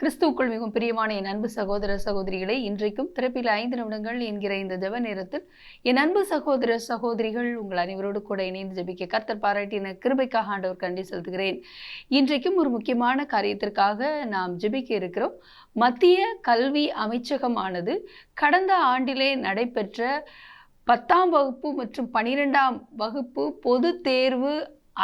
கிறிஸ்துவுக்குள் மிகவும் பிரியமான என் அன்பு சகோதர சகோதரிகளை இன்றைக்கும் திறப்பில் ஐந்து நிமிடங்கள் என்கிற இந்த ஜப நேரத்தில் என் அன்பு சகோதர சகோதரிகள் உங்கள் அனைவரோடு கூட இணைந்து ஜெபிக்க கர்த்தர் பாராட்டின கிருபைக்காக ஆண்டவர் கண்டி செலுத்துகிறேன். இன்றைக்கும் ஒரு முக்கியமான காரியத்திற்காக நாம் ஜெபிக்க இருக்கிறோம். மத்திய கல்வி அமைச்சகமானது கடந்த ஆண்டிலே நடைபெற்ற பத்தாம் வகுப்பு மற்றும் பனிரெண்டாம் வகுப்பு பொது தேர்வு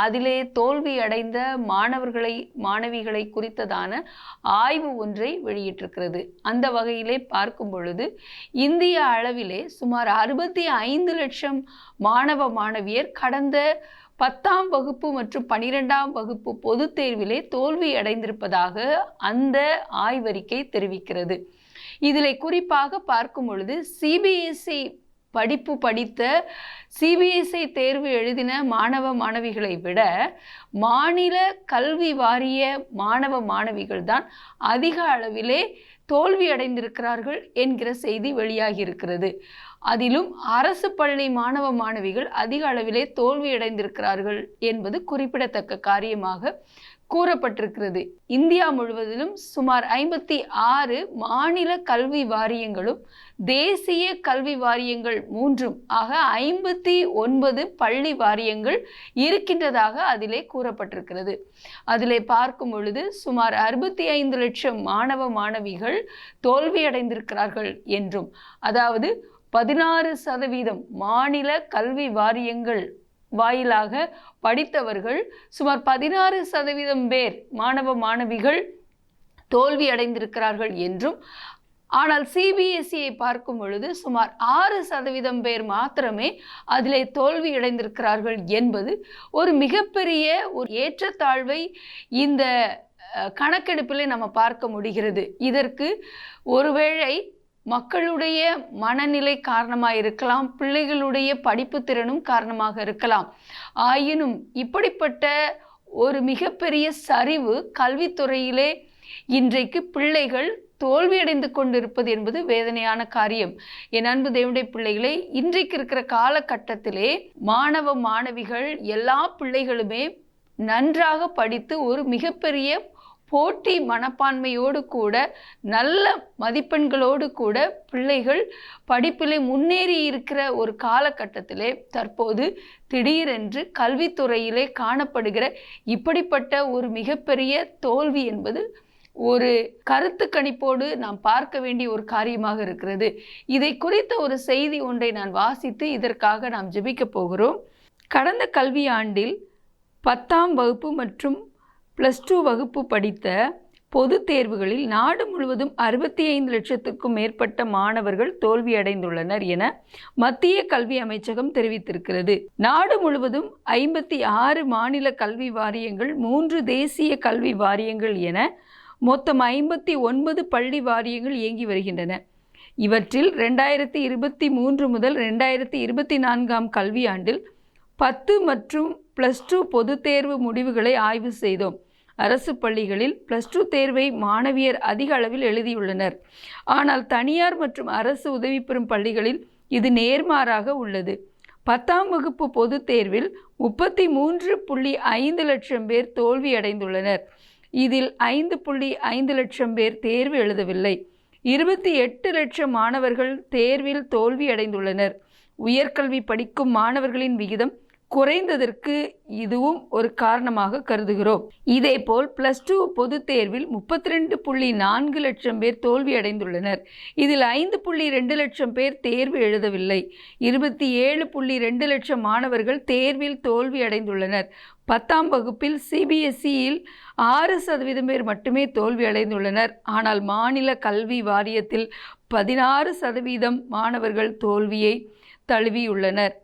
அதிலே தோல்வி அடைந்த மாணவர்களை மாணவிகளை குறித்ததான ஆய்வு ஒன்றை வெளியிட்டிருக்கிறது. அந்த வகையிலே பார்க்கும் பொழுது இந்திய அளவிலே சுமார் அறுபத்தி ஐந்து லட்சம் மாணவ மாணவியர் கடந்த பத்தாம் வகுப்பு மற்றும் பனிரெண்டாம் வகுப்பு பொதுத் தேர்விலே தோல்வி அடைந்திருப்பதாக அந்த ஆய்வறிக்கை தெரிவிக்கிறது. இதில் குறிப்பாக பார்க்கும் பொழுது சிபிஎஸ்இ படிப்பு படித்த சிபிஎஸ்இ தேர்வு எழுதின மாணவ மாணவிகளை விட மாநில கல்வி வாரிய மாணவ மாணவிகள் தான் அதிக அளவிலே தோல்வி அடைந்திருக்கிறார்கள் என்கிற செய்தி வெளியாகி இருக்கிறது. அதிலும் அரசு பள்ளி மாணவ மாணவிகள் அதிக அளவிலே தோல்வியடைந்திருக்கிறார்கள் என்பது குறிப்பிடத்தக்க காரியமாக கூறப்பட்டிருக்கிறது. இந்தியா முழுவதிலும் சுமார் ஐம்பத்தி ஆறு மாநில கல்வி வாரியங்களும் தேசிய கல்வி வாரியங்கள் மூன்றும் ஆக ஐம்பத்தி ஒன்பது பள்ளி வாரியங்கள் இருக்கின்றதாக அதிலே கூறப்பட்டிருக்கிறது. அதிலே பார்க்கும் பொழுது சுமார் அறுபத்தி ஐந்து லட்சம் மாணவ மாணவிகள் தோல்வியடைந்திருக்கிறார்கள் என்றும் அதாவது பதினாறு சதவீதம் மாநில கல்வி வாரியங்கள் வாயிலாக படித்தவர்கள் சுமார் பதினாறு சதவீதம் பேர் மாணவ மாணவிகள் தோல்வி அடைந்திருக்கிறார்கள் என்றும் ஆனால் சிபிஎஸ்சியை பார்க்கும் பொழுது சுமார் ஆறு சதவீதம் பேர் மாத்திரமே அதிலே தோல்வி அடைந்திருக்கிறார்கள் என்பது ஒரு மிகப்பெரிய ஒரு ஏற்றத்தாழ்வை இந்த கணக்கெடுப்பிலே நம்ம பார்க்க முடிகிறது. இதற்கு ஒருவேளை மக்களுடைய மனநிலை காரணமாக இருக்கலாம் பிள்ளைகளுடைய படிப்பு திறனும் காரணமாக இருக்கலாம். ஆயினும் இப்படிப்பட்ட ஒரு மிகப்பெரிய சரிவு கல்வித்துறையிலே இன்றைக்கு பிள்ளைகள் தோல்வியடைந்து கொண்டிருப்பது என்பது வேதனையான காரியம். என் அன்பு தேவனுடைய பிள்ளைகளே இன்றைக்கு இருக்கிற காலகட்டத்திலே மாணவ மாணவிகள் எல்லா பிள்ளைகளுமே நன்றாக படித்து ஒரு மிகப்பெரிய போட்டி மனப்பான்மையோடு கூட நல்ல மதிப்பெண்களோடு கூட பிள்ளைகள் படிப்பிலே முன்னேறி இருக்கிற ஒரு காலகட்டத்திலே தற்போது திடீரென்று கல்வித்துறையிலே காணப்படுகிற இப்படிப்பட்ட ஒரு மிகப்பெரிய தோல்வி என்பது ஒரு கருத்து கணிப்போடு நாம் பார்க்க வேண்டிய ஒரு காரியமாக இருக்கிறது. இதை குறித்த ஒரு செய்தி ஒன்றை நான் வாசித்து இதற்காக நாம் ஜெபிக்க போகிறோம். கடந்த கல்வியாண்டில் பத்தாம் வகுப்பு மற்றும் ப்ளஸ் டூ வகுப்பு படித்த பொதுத் தேர்வுகளில் நாடு முழுவதும் அறுபத்தி ஐந்து லட்சத்துக்கும் மேற்பட்ட மாணவர்கள் தோல்வியடைந்துள்ளனர் என மத்திய கல்வி அமைச்சகம் தெரிவித்திருக்கிறது. நாடு முழுவதும் ஐம்பத்தி ஆறு மாநில கல்வி வாரியங்கள் மூன்று தேசிய கல்வி வாரியங்கள் என மொத்தம் ஐம்பத்தி ஒன்பது பள்ளி வாரியங்கள் இயங்கி வருகின்றன. இவற்றில் ரெண்டாயிரத்தி இருபத்தி மூன்று முதல் ரெண்டாயிரத்தி இருபத்தி நான்காம் கல்வியாண்டில் பத்து மற்றும் ப்ளஸ் டூ பொதுத் தேர்வு முடிவுகளை ஆய்வு செய்தோம். அரசு பள்ளிகளில் ப்ளஸ் டூ தேர்வை மாணவியர் அதிக அளவில் எழுதியுள்ளனர். ஆனால் தனியார் மற்றும் அரசு உதவி பெறும் பள்ளிகளில் இது நேர்மாறாக உள்ளது. பத்தாம் வகுப்பு பொதுத் தேர்வில் முப்பத்தி மூன்று புள்ளி ஐந்து லட்சம் பேர் தோல்வியடைந்துள்ளனர். இதில் ஐந்து புள்ளி ஐந்து லட்சம் பேர் தேர்வு எழுதவில்லை. இருபத்தி எட்டு லட்சம் மாணவர்கள் தேர்வில் தோல்வியடைந்துள்ளனர். உயர்கல்வி படிக்கும் மாணவர்களின் விகிதம் குறைந்ததற்கு இதுவும் ஒரு காரணமாக கருதுகிறோம். இதேபோல் பிளஸ் டூ பொதுத் தேர்வில் முப்பத்தி ரெண்டு புள்ளி நான்கு லட்சம் பேர் தோல்வி அடைந்துள்ளனர். இதில் ஐந்து புள்ளி ரெண்டு லட்சம் பேர் தேர்வு எழுதவில்லை. இருபத்தி ஏழு புள்ளி ரெண்டு லட்சம் மாணவர்கள் தேர்வில் தோல்வி அடைந்துள்ளனர். பத்தாம் வகுப்பில் சிபிஎஸ்இயில் ஆறு சதவீதம் பேர் மட்டுமே தோல்வி அடைந்துள்ளனர். ஆனால் மாநில கல்வி வாரியத்தில் பதினாறு சதவீதம் மாணவர்கள் தோல்வியை தழுவியுள்ளனர்.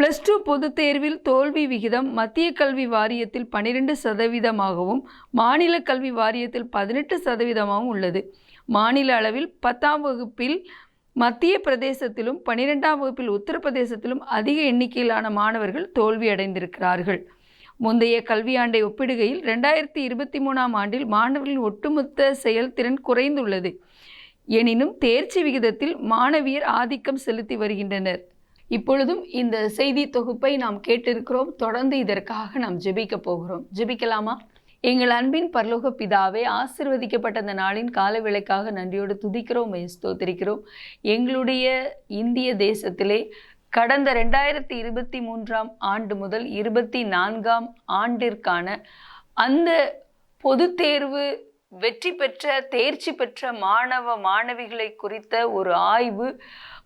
பிளஸ் டூ பொதுத் தேர்வில் தோல்வி விகிதம் மத்திய கல்வி வாரியத்தில் பன்னிரெண்டு சதவீதமாகவும் மாநில கல்வி வாரியத்தில் பதினெட்டு சதவீதமாகவும் உள்ளது. மாநில அளவில் பத்தாம் வகுப்பில் மத்திய பிரதேசத்திலும் பன்னிரெண்டாம் வகுப்பில் உத்தரப்பிரதேசத்திலும் அதிக எண்ணிக்கையிலான மாணவர்கள் தோல்வியடைந்திருக்கிறார்கள் முந்தைய கல்வியாண்டை ஒப்பிடுகையில் ரெண்டாயிரத்தி இருபத்தி மூணாம் ஆண்டில் மாணவர்களின் ஒட்டுமொத்த செயல்திறன் குறைந்துள்ளது. எனினும் தேர்ச்சி விகிதத்தில் மாணவியர் ஆதிக்கம் செலுத்தி வருகின்றனர். இப்பொழுதும் இந்த செய்தி தொகுப்பை நாம் கேட்டிருக்கிறோம். தொடர்ந்து இதற்காக நாம் ஜெபிக்க போகிறோம். ஜெபிக்கலாமா? எங்கள் அன்பின் பரலோக பிதாவே ஆசிர்வதிக்கப்பட்ட அந்த நாளின் கால விலைக்காக நன்றியோடு துதிக்கிறோம் ஸ்தோத்திரிக்கிறோம். எங்களுடைய இந்திய தேசத்திலே கடந்த ரெண்டாயிரத்தி இருபத்தி மூன்றாம் ஆண்டு முதல் இருபத்தி நான்காம் ஆண்டிற்கான அந்த பொதுத் தேர்வு வெற்றி பெற்ற தேர்ச்சி பெற்ற மாணவ மாணவிகளை குறித்த ஒரு ஆய்வு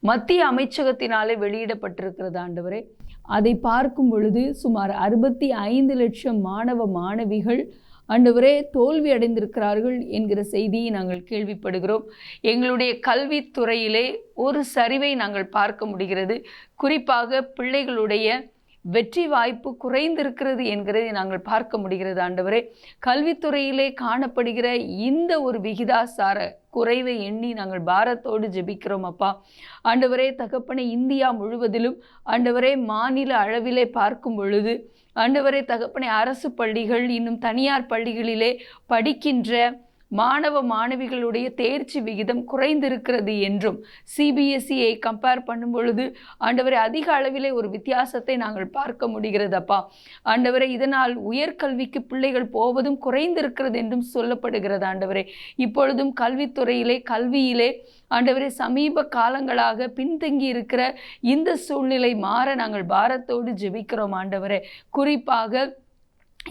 மத்திய அமைச்சகத்தினாலே வெளியிடப்பட்டிருக்கிறது ஆண்டவரே. அதை பார்க்கும் பொழுது சுமார் அறுபத்தி ஐந்து லட்சம் மாணவ மாணவிகள் ஆண்டவரே தோல்வி அடைந்திருக்கிறார்கள் என்கிற செய்தியை நாங்கள் கேள்விப்படுகிறோம். எங்களுடைய கல்வித்துறையிலே ஒரு சரிவை நாங்கள் பார்க்க முடிகிறது. குறிப்பாக பிள்ளைகளுடைய வெற்றி வாய்ப்பு குறைந்திருக்கிறது என்கிறதை நாங்கள் பார்க்க முடிகிறது ஆண்டவரே. கல்வித்துறையிலே காணப்படுகிற இந்த ஒரு விகிதாசார குறைவை எண்ணி நாங்கள் பாரத்தோடு ஜெபிக்கிறோம் அப்பா. ஆண்டவரே தகப்பனை இந்தியா முழுவதிலும் ஆண்டவரே மாநில அளவிலே பார்க்கும் பொழுது ஆண்டவரே தகப்பனை அரசு பள்ளிகள் இன்னும் தனியார் பள்ளிகளிலே படிக்கின்ற மாணவ மாணவிகளுடைய தேர்ச்சி விகிதம் குறைந்திருக்கிறது என்றும் சிபிஎஸ்சியை கம்பேர் பண்ணும் பொழுது ஆண்டவரை அதிக அளவிலே ஒரு வித்தியாசத்தை நாங்கள் பார்க்க முடிகிறதப்பா? ஆண்டவரை இதனால் உயர்கல்விக்கு பிள்ளைகள் போவதும் குறைந்திருக்கிறது என்றும் சொல்லப்படுகிறது ஆண்டவரே. இப்பொழுதும் கல்வித்துறையிலே கல்வியிலே ஆண்டவரே சமீப காலங்களாக பின்தங்கி இருக்கிற இந்த சூழ்நிலை மாற நாங்கள் பாரத்தோடு ஜெபிக்கிறோம் ஆண்டவரே. குறிப்பாக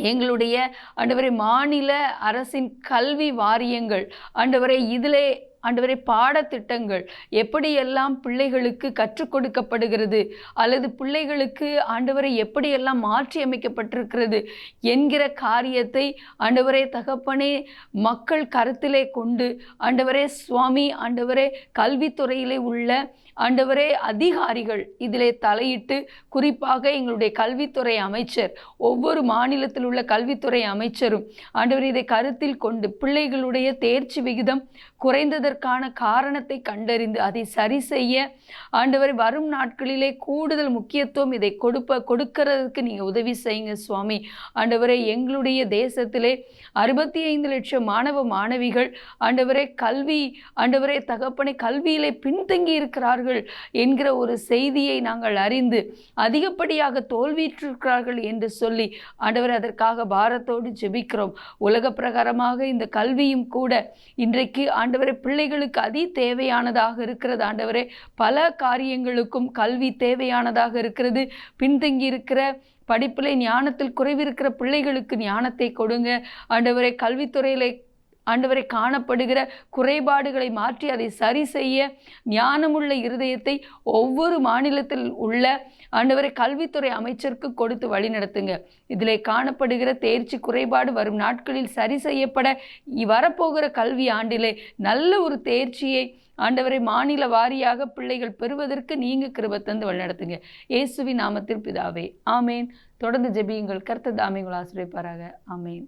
எங்களுடைய ஆண்டவரை மாநில அரசின் கல்வி வாரியங்கள் ஆண்டவரை இதிலே ஆண்டவரை பாடத்திட்டங்கள் எப்படியெல்லாம் பிள்ளைகளுக்கு கற்றுக் கொடுக்கப்படுகிறது அல்லது பிள்ளைகளுக்கு ஆண்டவரை எப்படியெல்லாம் மாற்றி அமைக்கப்பட்டிருக்கிறது என்கிற காரியத்தை ஆண்டவரே தகப்பனே மக்கள் கருத்திலே கொண்டு ஆண்டவரே சுவாமி ஆண்டவரே கல்வித்துறையிலே உள்ள ஆண்டவரே அதிகாரிகள் இதிலே தலையிட்டு குறிப்பாக எங்களுடைய கல்வித்துறை அமைச்சர் ஒவ்வொரு மாநிலத்தில் உள்ள கல்வித்துறை அமைச்சரும் ஆண்டவர் இதை கருத்தில் கொண்டு பிள்ளைகளுடைய தேர்ச்சி விகிதம் குறைந்ததற்கான காரணத்தை கண்டறிந்து அதை சரி செய்ய ஆண்டவர் வரும் நாட்களிலே கூடுதல் முக்கியத்துவம் இதை கொடுப்ப கொடுக்கறதுக்கு நீங்கள் உதவி செய்யுங்க சுவாமி. ஆண்டவரே எங்களுடைய தேசத்திலே அறுபத்தி ஐந்து லட்சம் மாணவ மாணவிகள் ஆண்டவரே கல்வி ஆண்டவரே தகப்பனை கல்வியிலே பின்தங்கி இருக்கிறார்கள் என்கிற ஒரு செய்தியை நாங்கள் அறிந்து அதிகப்படியாக தோல்வியிட்டிருக்கிறார்கள் என்று சொல்லி ஆண்டவர் அதற்காக பாரத்தோடு ஜெபிக்கிறோம். உலக பிரகாரமாக இந்த கல்வியும் கூட இன்றைக்கு ஆண்டவரை பிள்ளைகளுக்கு அதி தேவையானதாக இருக்கிறது. ஆண்டவரே பல காரியங்களுக்கும் கல்வி தேவையானதாக இருக்கிறது. பின்தங்கி இருக்கிற படிப்பிலே ஞானத்தில் குறைவிருக்கிற பிள்ளைகளுக்கு ஞானத்தை கொடுங்க. ஆண்டவரை கல்வித்துறையிலே ஆண்டவரை காணப்படுகிற குறைபாடுகளை மாற்றி அதை சரி செய்ய ஞானமுள்ள இருதயத்தை ஒவ்வொரு மாநிலத்தில் உள்ள ஆண்டவரை கல்வித்துறை அமைச்சருக்கு கொடுத்து வழிநடத்துங்க இதில் காணப்படுகிற தேர்ச்சி குறைபாடு வரும் நாட்களில் சரி செய்யப்பட வரப்போகிற கல்வி ஆண்டிலே நல்ல ஒரு தேர்ச்சியை ஆண்டவரை மாநில வாரியாக பிள்ளைகள் பெறுவதற்கு நீங்கள் கிருபை தந்து வழிநடத்துங்க இயேசுவி நாமத்தில் பிதாவே ஆமேன். தொடர்ந்து ஜெபியுங்கள். கர்த்த தாமே ஆசிரியப்பாராக ஆமேன்.